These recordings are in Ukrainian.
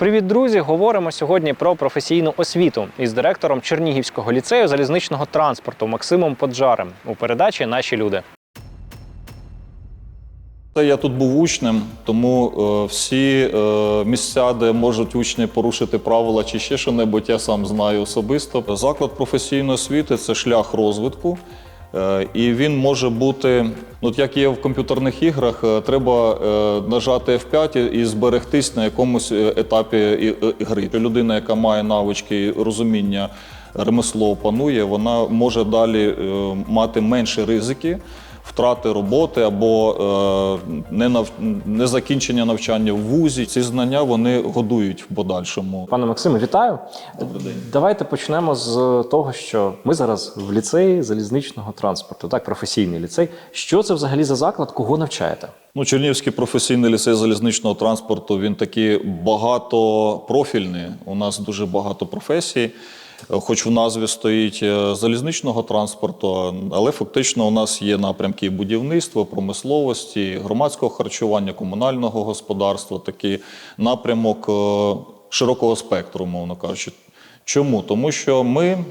Привіт, друзі! Говоримо сьогодні про професійну освіту із директором Чернігівського ліцею залізничного транспорту Максимом Поджарем у передачі Наші люди. Я тут був учнем, тому е, всі е, місця, де можуть учні порушити правила чи ще що-небудь, я сам знаю особисто. Заклад професійної освіти це шлях розвитку. Е, І він може бути, ну, як є в комп'ютерних іграх, е, треба е, нажати F5 і зберегтись на якомусь етапі гри. Людина, яка має навички і розуміння ремесло опанує, вона може далі мати менші ризики втрати роботи або е, не нав... незакінчення навчання в вузі. Ці знання вони годують в подальшому. Пане Максиме, вітаю. Давайте почнемо з того, що ми зараз в ліцеї залізничного транспорту, так, професійний ліцей. Що це взагалі за заклад? Кого навчаєте? Ну, Чернігівський професійний ліцей залізничного транспорту він такий багатопрофільний. У нас дуже багато професій. Хоч в назві стоїть е, залізничного транспорту, але фактично у нас є напрямки будівництва, промисловості, громадського харчування, комунального господарства, такий напрямок е, широкого спектру, мовно кажучи. Чому? Тому що ми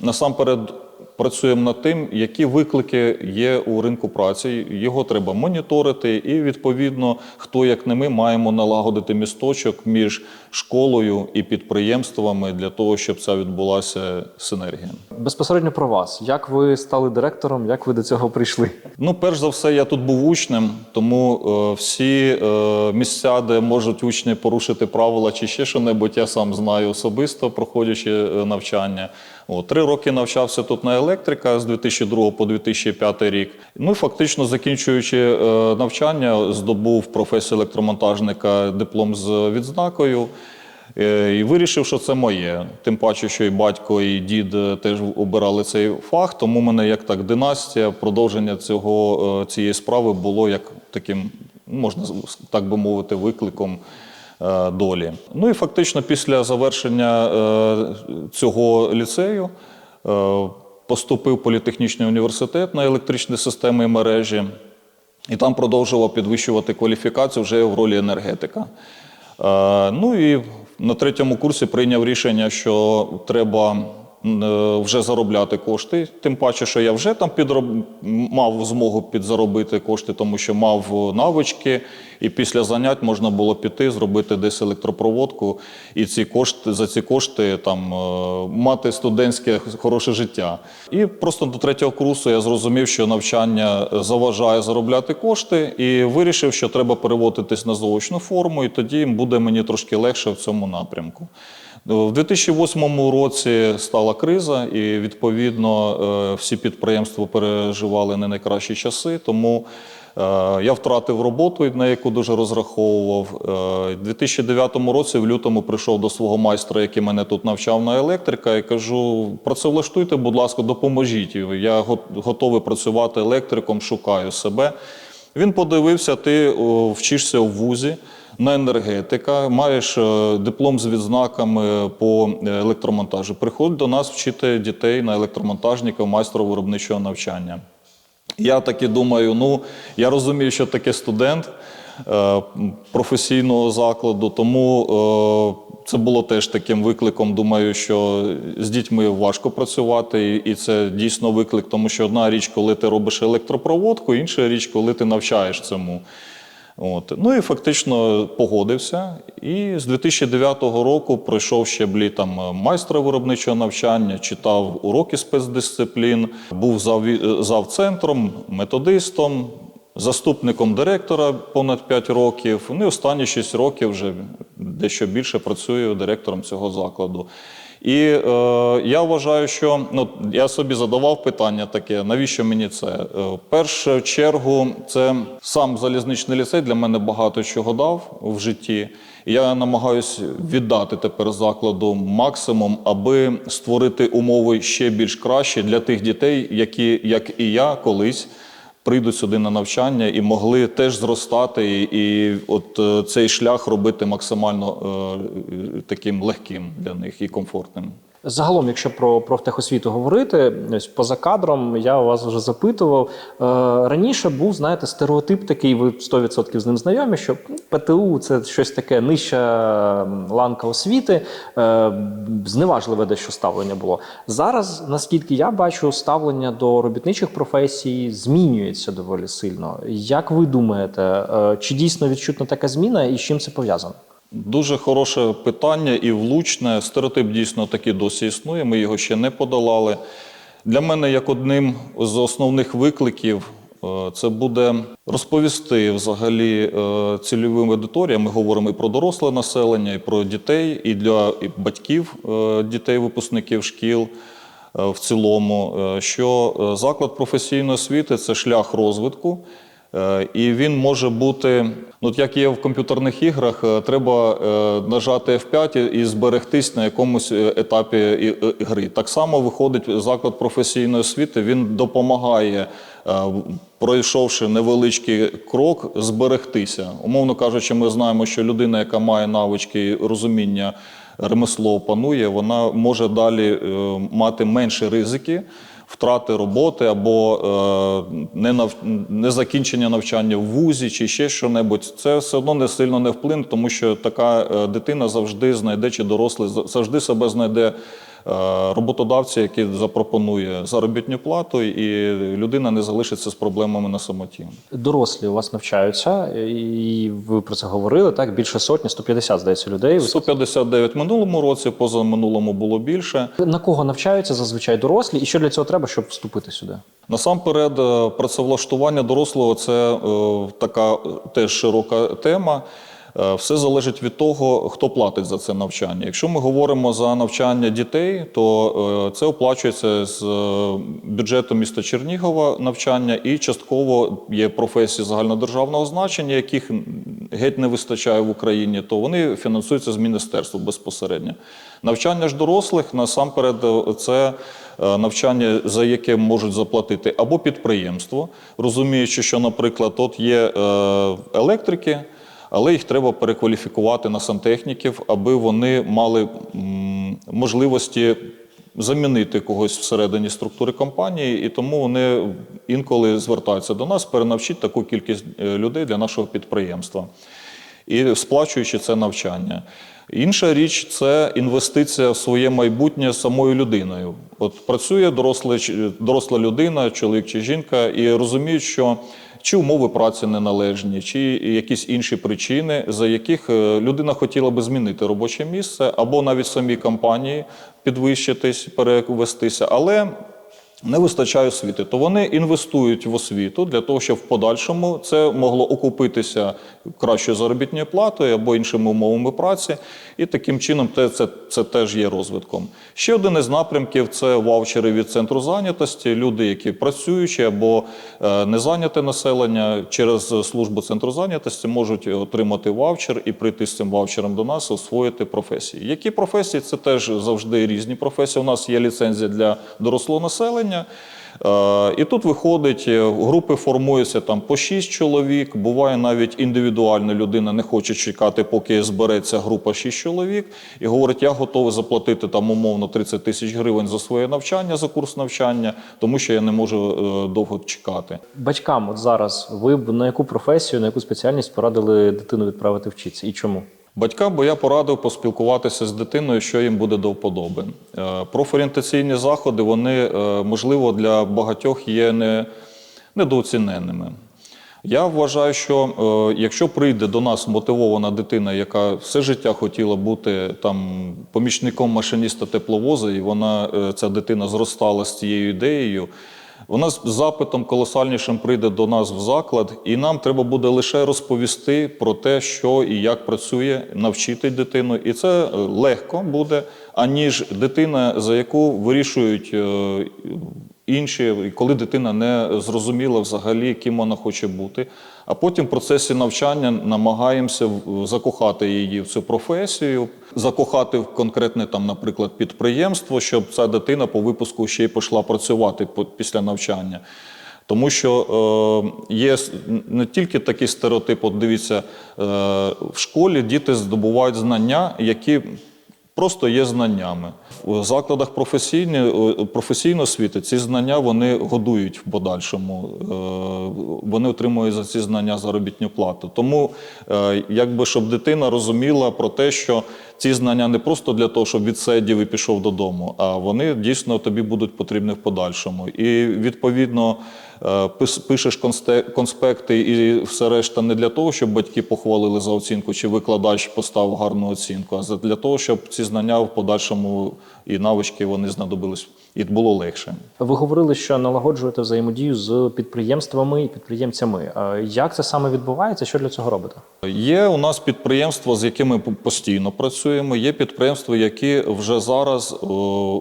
насамперед працюємо над тим, які виклики є у ринку праці. Його треба моніторити, і відповідно, хто як не ми маємо налагодити місточок між школою і підприємствами для того, щоб ця відбулася синергія. Безпосередньо про вас. Як ви стали директором? Як ви до цього прийшли? Ну, перш за все, я тут був учнем, тому е, всі е, місця, де можуть учні порушити правила чи ще що-небудь, я сам знаю особисто, проходячи е, навчання. О, три роки навчався тут на електрика з 2002 по 2005 рік. Ну, фактично, закінчуючи е, навчання, здобув професію електромонтажника диплом з відзнакою. Е, І вирішив, що це моє. Тим паче, що і батько, і дід е, теж обирали цей фах, тому мене як так династія, продовження цього, цієї справи було як таким, можна так би мовити, викликом долі. Ну і фактично після завершення цього ліцею поступив в політехнічний університет на електричні системи і мережі. І там продовжував підвищувати кваліфікацію вже в ролі енергетика. Е, ну і на третьому курсі прийняв рішення, що треба вже заробляти кошти. Тим паче, що я вже там підроб... мав змогу підзаробити кошти, тому що мав навички, і після занять можна було піти, зробити десь електропроводку, і ці кошти за ці кошти там е, мати студентське хороше життя. І просто до третього курсу я зрозумів, що навчання заважає заробляти кошти, і вирішив, що треба переводитись на заочну форму, і тоді буде мені трошки легше в цьому напрямку. В 2008 році стала криза, і відповідно е, всі підприємства переживали не найкращі часи. Тому е, я втратив роботу, на яку дуже розраховував. Е, У 2009 році, в лютому, прийшов до свого майстра, який мене тут навчав на електрика, і кажу: працевлаштуйте, будь ласка, допоможіть. Я готовий працювати електриком, шукаю себе. Він подивився, ти вчишся в вузі на енергетика, маєш е, диплом з відзнаками по е, електромонтажу. Приходь до нас вчити дітей на електромонтажника, майстра виробничого навчання. Я таки думаю, ну я розумію, що таке студент е, професійного закладу, тому це було теж таким викликом. Думаю, що з дітьми важко працювати, і це дійсно виклик, тому що одна річ, коли ти робиш електропроводку, інша річ, коли ти навчаєш цьому. От. Ну і фактично погодився. І з 2009 року пройшов щеблі там майстра виробничого навчання, читав уроки спецдисциплін, був заві- завцентром, методистом, заступником директора понад 5 років. Ну і останні 6 років вже дещо більше працюю директором цього закладу. І е, я вважаю, що ну, я собі задавав питання таке, навіщо мені це? Е, в першу чергу, це сам залізничний ліцей для мене багато чого дав в житті. Я намагаюся віддати тепер закладу максимум, аби створити умови ще більш кращі для тих дітей, які, як і я, колись прийдуть сюди на навчання і могли теж зростати, і, і от е, цей шлях робити максимально е, таким легким для них і комфортним. Загалом, якщо про профтехосвіту говорити, ось поза кадром я вас вже запитував. Е, раніше був, знаєте, стереотип такий, ви 100% з ним знайомі, що ПТУ це щось таке нижча ланка освіти, е, зневажливе дещо ставлення було. Зараз, наскільки я бачу, ставлення до робітничих професій змінюється доволі сильно. Як ви думаєте, е, чи дійсно відчутна така зміна і з чим це пов'язано? Дуже хороше питання і влучне. Стереотип дійсно таки досі існує. Ми його ще не подолали. Для мене, як одним з основних викликів, е, це буде розповісти взагалі е, цільовим аудиторіям. Ми говоримо і про доросле населення, і про дітей, і для батьків е, дітей, випускників шкіл. В цілому, що заклад професійної освіти це шлях розвитку, І він може бути, ну як є в комп'ютерних іграх, е, треба е, нажати F5 і зберегтись на якомусь е, етапі е, гри. Так само виходить заклад професійної освіти, він допомагає, е, пройшовши невеличкий крок, зберегтися. Умовно кажучи, ми знаємо, що людина, яка має навички розуміння ремесло опанує, вона може далі е, мати менші ризики втрати роботи або е, не незакінчення навчання в вузі чи ще що-небудь. Це все одно не сильно не вплине, тому що така е, дитина завжди знайде чи дорослий за- завжди себе знайде. Е, Роботодавця, який запропонує заробітну плату, і людина не залишиться з проблемами на самоті. Дорослі у вас навчаються, і ви про це говорили. Так більше сотні, 150, здається, людей. Ви 159 в минулому році, поза минулому було більше. На кого навчаються зазвичай дорослі, і що для цього треба, щоб вступити сюди? Насамперед, е, працевлаштування дорослого це е, така е, теж широка тема. Е, Все залежить від того, хто платить за це навчання. Якщо ми говоримо за навчання дітей, то е, це оплачується з е, бюджету міста Чернігова навчання, і частково є професії загальнодержавного значення, яких геть не вистачає в Україні, то вони фінансуються з міністерства безпосередньо. Навчання ж дорослих насамперед це навчання, за яке можуть заплатити або підприємство, розуміючи, що, наприклад, от є електрики, але їх треба перекваліфікувати на сантехніків, аби вони мали можливості замінити когось всередині структури компанії, і тому вони інколи звертаються до нас, перенавчити таку кількість е, людей для нашого підприємства і сплачуючи це навчання. Інша річ це інвестиція в своє майбутнє самою людиною. От працює доросла, доросла людина, чоловік чи жінка, і розуміють, що чи умови праці неналежні, чи якісь інші причини, за яких е, людина хотіла би змінити робоче місце, або навіть самій компанії підвищитись, перевестися, але не вистачає освіти, то вони інвестують в освіту для того, щоб в подальшому це могло окупитися кращою заробітною платою або іншими умовами праці, і таким чином те, це, це теж є розвитком. Ще один із напрямків це ваучери від центру зайнятості. Люди, які працюючі або е, незайняте населення через службу центру зайнятості можуть отримати ваучер і прийти з цим ваучером до нас, освоїти професії. Які професії? Це теж завжди різні професії. У нас є ліцензія для дорослого населення. Е, І тут виходить, е, групи формуються там по 6 чоловік. Буває навіть індивідуально людина не хоче чекати, поки збереться група 6 чоловік, і говорить, я готовий заплатити там умовно 30 тисяч гривень за своє навчання, за курс навчання, тому що я не можу е, довго чекати. Батькам, от зараз ви б на яку професію, на яку спеціальність порадили дитину відправити вчитися і чому? Батькам би я порадив поспілкуватися з дитиною, що їм буде до вподоби. Е, Профорієнтаційні заходи, вони, е, можливо, для багатьох є не, недооціненними. Я вважаю, що е, якщо прийде до нас мотивована дитина, яка все життя хотіла бути там помічником машиніста тепловоза, і вона ця дитина зростала з цією ідеєю. Вона з запитом колосальнішим прийде до нас в заклад, і нам треба буде лише розповісти про те, що і як працює, навчити дитину. І це легко буде, аніж дитина, за яку вирішують е, інші, коли дитина не зрозуміла взагалі, ким вона хоче бути. А потім в процесі навчання намагаємося закохати її в цю професію, закохати в конкретне там, наприклад, підприємство, щоб ця дитина по випуску ще й пішла працювати після навчання. Тому що е, є не тільки такий стереотип, от дивіться, е, в школі діти здобувають знання, які просто є знаннями. У закладах професійної, е, професійної освіти ці знання вони годують в подальшому. Е, Вони отримують за ці знання заробітну плату. Тому, е, якби щоб дитина розуміла про те, що ці знання не просто для того, щоб відсидів і пішов додому, а вони дійсно тобі будуть потрібні в подальшому. І відповідно пишеш консте- конспекти і все решта не для того, щоб батьки похвалили за оцінку, чи викладач поставив гарну оцінку, а для того, щоб ці знання в подальшому і навички вони знадобились, і було легше. Ви говорили, що налагоджуєте взаємодію з підприємствами і підприємцями. Е, Як це саме відбувається? Що для цього робите? Є у нас підприємства, з якими постійно працюємо. Є підприємства, які вже зараз, о,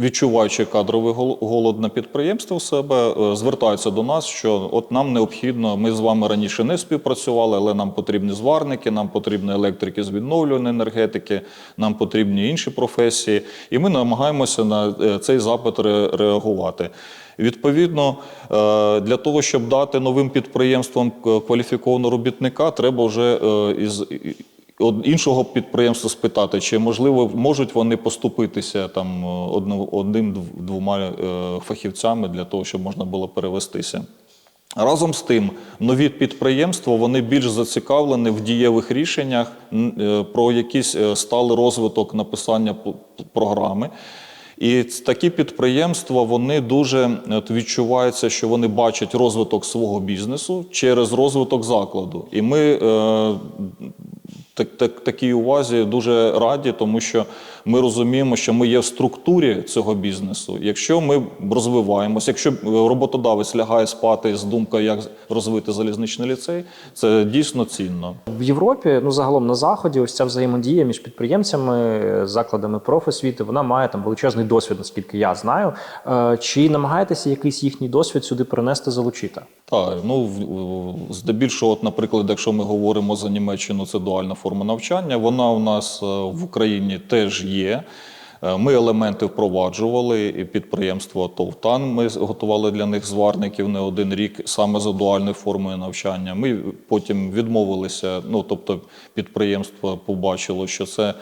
відчуваючи кадровий голод на підприємство в себе, е, звертаються до нас, що от нам необхідно, ми з вами раніше не співпрацювали, але нам потрібні зварники, нам потрібні електрики з відновлюваної енергетики, нам потрібні інші професії, і ми намагаємося на е, цей запит реагувати. Відповідно, е, для того, щоб дати новим підприємствам кваліфікованого робітника, треба вже із іншого підприємства спитати, чи можливо можуть вони поступитися там е, одним дв- двома е, фахівцями для того, щоб можна було перевестися. Разом з тим, нові підприємства вони більш зацікавлені в дієвих рішеннях е, про якийсь сталий розвиток написання програми. І такі підприємства вони дуже відчуваються, що вони бачать розвиток свого бізнесу через розвиток закладу. І ми е, так, так, такій увазі дуже раді, тому що ми розуміємо, що ми є в структурі цього бізнесу. Якщо ми розвиваємося, якщо роботодавець лягає спати з думкою, як розвити залізничний ліцей, це дійсно цінно. В Європі, ну загалом на заході, ось ця взаємодія між підприємцями, закладами профосвіти, вона має там величезний досвід, наскільки я знаю. Е, Чи намагаєтеся якийсь їхній досвід сюди принести, залучити? Так, ну здебільшого, от, наприклад, якщо ми говоримо за Німеччину, це дуальна форма навчання. Вона у нас е, в Україні теж є. Е, Ми елементи впроваджували, і підприємство Товтан. Ми готували для них зварників не один рік саме за дуальною формою навчання. Ми потім відмовилися. Ну тобто, підприємство побачило, що це.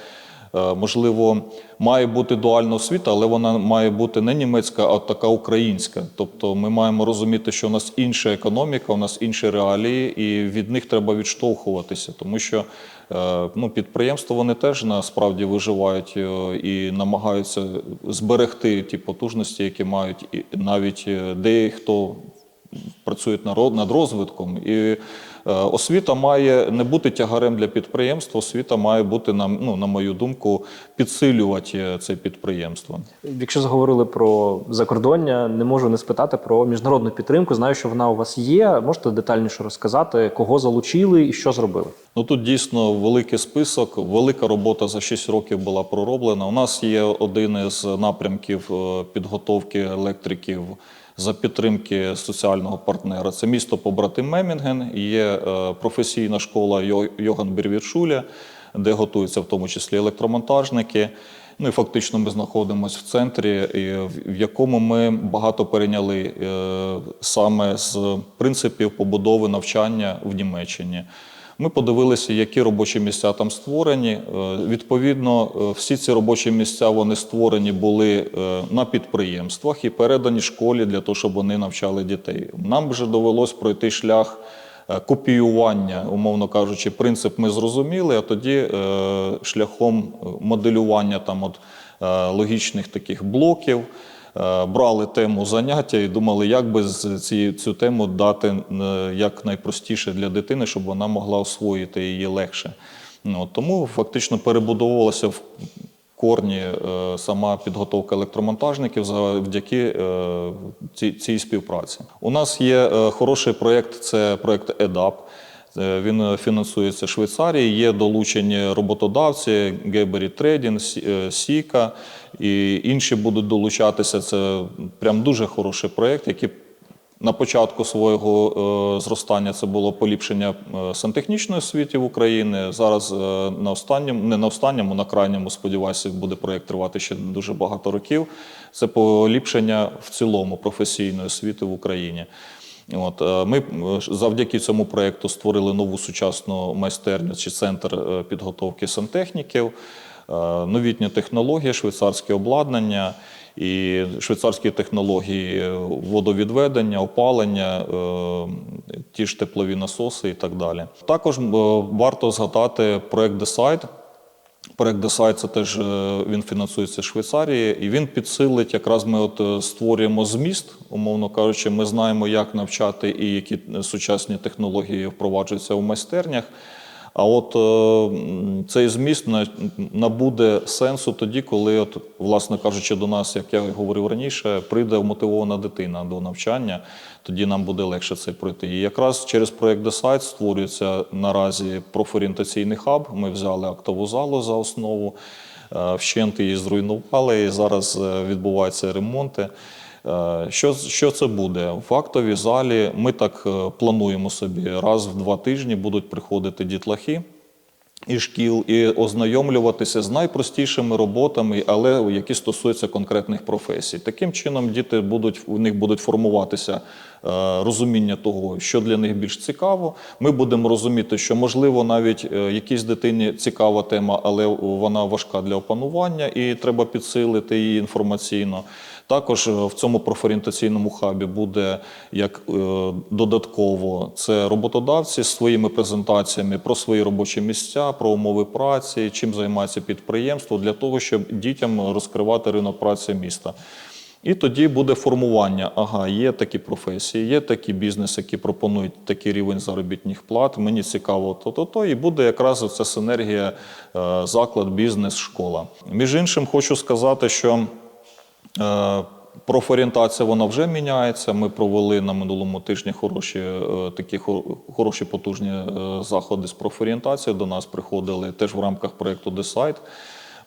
Е, Можливо, має бути дуальна освіта, але вона має бути не німецька, а така українська. Тобто ми маємо розуміти, що у нас інша економіка, у нас інші реалії, і від них треба відштовхуватися, тому що е, ну, підприємства вони теж насправді виживають е, і намагаються зберегти ті потужності, які мають, і навіть на ро- над розвитком. І освіта має не бути тягарем для підприємства, освіта має бути, на, ну, на мою думку, підсилювати е, це підприємство. Якщо заговорили про закордоння, не можу не спитати про міжнародну підтримку. Знаю, що вона у вас є. Можете детальніше розказати, кого залучили і що зробили? Ну тут дійсно великий список, велика робота за 6 років була пророблена. У нас є один із напрямків е, підготовки електриків за підтримки соціального партнера. Це місто побратим Мемінген. Є е, професійна школа Йоган Бірвіршуля, де готуються в тому числі електромонтажники. Ну і фактично ми знаходимося в центрі, в- якому ми багато перейняли е, саме з принципів побудови навчання в Німеччині. Ми подивилися, які робочі місця там створені. Е, Відповідно, е, всі ці робочі місця вони створені були е, на підприємствах і передані школі для того, щоб вони навчали дітей. Нам вже довелось пройти шлях копіювання, умовно кажучи, принцип ми зрозуміли, а тоді шляхом моделювання там от логічних таких блоків. Е, Брали тему заняття і думали, як би з ці, цю тему дати е, як найпростіше для дитини, щоб вона могла освоїти її легше. Ну, тому фактично перебудовувалася в корні е, сама підготовка електромонтажників завдяки е, цій, співпраці. У нас є хороший проєкт, це проєкт EDAP. Е, Він е, фінансується Швейцарією, є долучені роботодавці, Гебері Трейдінг, Сіка і інші будуть долучатися. Це прям дуже хороший проєкт, який на початку свого е, зростання це було поліпшення е, сантехнічної освіти в Україні. Зараз е, на останньому, не на останньому, на крайньому, сподіваюся, буде проєкт тривати ще дуже багато років. Це поліпшення в цілому професійної освіти в Україні. От е, ми е, завдяки цьому проєкту створили нову сучасну майстерню чи центр е, підготовки сантехніків. новітні технології, швейцарське обладнання і швейцарські технології водовідведення, опалення, ті ж теплові насоси і так далі. Також варто згадати проект Decide. Проект Десай – це теж е, він фінансується Швейцарії, і він підсилить. Якраз ми от е, створюємо зміст, умовно кажучи, ми знаємо, як навчати і які сучасні технології впроваджуються в майстернях. А от е, цей зміст набуде сенсу тоді, коли, от, власне кажучи, до нас, як я говорив раніше, прийде мотивована дитина до навчання, тоді нам буде легше це пройти. І якраз через проект Decide створюється наразі профорієнтаційний хаб. Ми взяли актову залу за основу, е, вщент її зруйнували, і зараз е, відбуваються ремонти. Е, Що, що це буде? В актовій залі ми так е, плануємо собі. Раз в два тижні будуть приходити дітлахи і шкіл, і ознайомлюватися з найпростішими роботами, але які стосуються конкретних професій. Таким чином, діти будуть у них будуть формуватися е, розуміння того, що для них більш цікаво. Ми будемо розуміти, що можливо навіть якійсь дитині цікава тема, але вона важка для опанування, і треба підсилити її інформаційно. Також е, в цьому профорієнтаційному хабі буде як е, додатково це роботодавці з своїми презентаціями про свої робочі місця, про умови праці, чим займається підприємство, для того, щоб дітям розкривати ринок праці міста. І тоді буде формування. Ага, є такі професії, є такі бізнеси, які пропонують такий рівень заробітних плат. Мені цікаво то-то-то. І буде якраз ця синергія е, заклад, бізнес, школа. Між іншим, хочу сказати, що. Е, Профорієнтація вона вже міняється. Ми провели на минулому тижні хороші е, такі хороші потужні е, заходи з профорієнтації. До нас приходили теж в рамках проєкту Decide.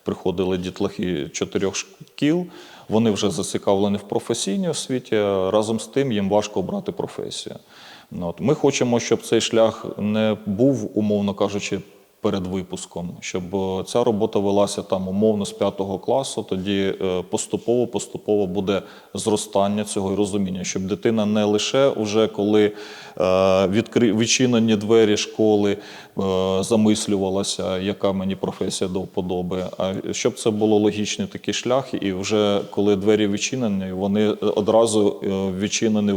Приходили дітлахи чотирьох шкіл. Вони вже зацікавлені в професійній освіті. Разом з тим їм важко обрати професію. Ну, От. Ми хочемо, щоб цей шлях не був, умовно кажучи, перед випуском, щоб е, ця робота велася там умовно з п'ятого класу. Тоді е, поступово поступово буде зростання цього і розуміння, щоб дитина не лише уже коли е, відкри... відчинені двері школи замислювалася, яка мені професія до вподоби, а щоб це було логічний такий шлях, і вже коли двері відчинені, вони одразу відчинені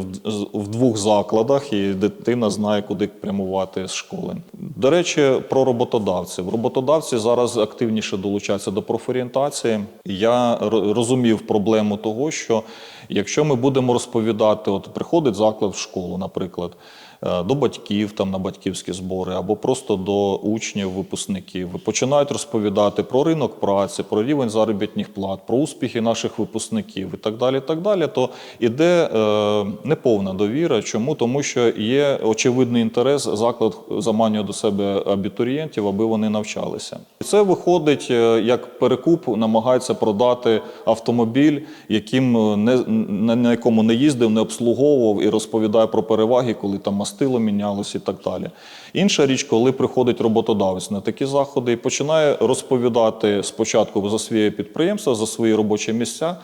в, двох закладах, і дитина знає, куди прямувати з школи. До речі, про роботодавців. Роботодавці зараз активніше долучаються до профорієнтації. Я розумів проблему того, що якщо ми будемо розповідати, от приходить заклад в школу, наприклад. Е, До батьків там на батьківські збори або просто до учнів, випускників починають розповідати про ринок праці, про рівень заробітних плат, про успіхи наших випускників і так далі. так далі, То іде е, неповна довіра. Чому? Тому що є очевидний інтерес, заклад заманює до себе абітурієнтів, аби вони навчалися. І це виходить е, як перекуп, намагається продати автомобіль, яким е, не на якому не їздив, не обслуговував і розповідає про переваги, коли там мастило мінялось і так далі. Інша річ, коли приходить роботодавець на такі заходи і починає розповідати спочатку за своє підприємство, за свої робочі місця.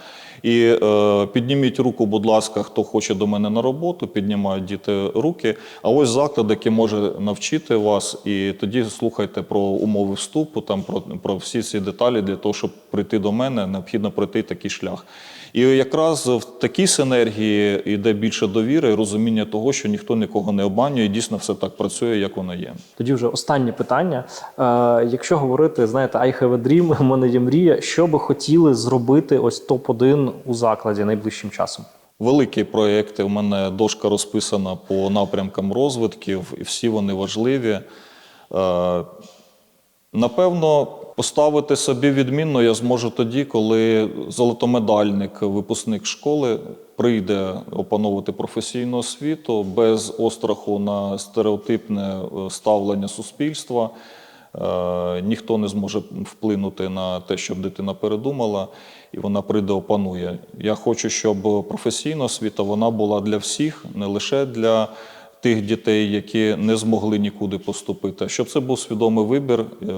І е, підніміть руку, будь ласка, хто хоче до мене на роботу, піднімають діти руки. А ось заклад, який може навчити вас, і тоді слухайте про умови вступу, там про, про всі ці деталі для того, щоб прийти до мене, необхідно пройти такий шлях. І якраз в такій синергії йде більше довіри і розуміння того, що ніхто нікого не обманює, і дійсно все так працює, як воно є. Тоді вже останнє питання. Е, якщо говорити, знаєте, I have a dream, у мене є мрія, що би хотіли зробити ось топ-1 у закладі найближчим часом? Великі проєкти. У мене дошка розписана по напрямкам розвитків, і всі вони важливі. Е, Напевно, поставити собі відмінно я зможу тоді, коли золотомедальник, випускник школи прийде опановувати професійну освіту без остраху на стереотипне е, ставлення суспільства. Е, Ніхто не зможе вплинути на те, щоб дитина передумала, і вона прийде, опанує. Я хочу, щоб професійна освіта вона була для всіх, не лише для тих дітей, які не змогли нікуди поступити, щоб це був свідомий вибір, е,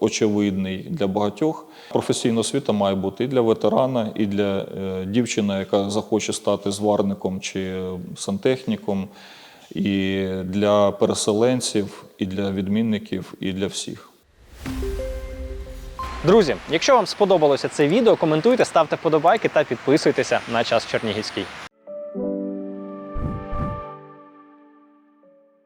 очевидний для багатьох. Професійна освіта має бути і для ветерана, і для е, дівчини, яка захоче стати зварником чи сантехніком, і для переселенців, і для відмінників, і для всіх. Друзі, якщо вам сподобалося це відео, коментуйте, ставте вподобайки та підписуйтеся на час Чернігівський.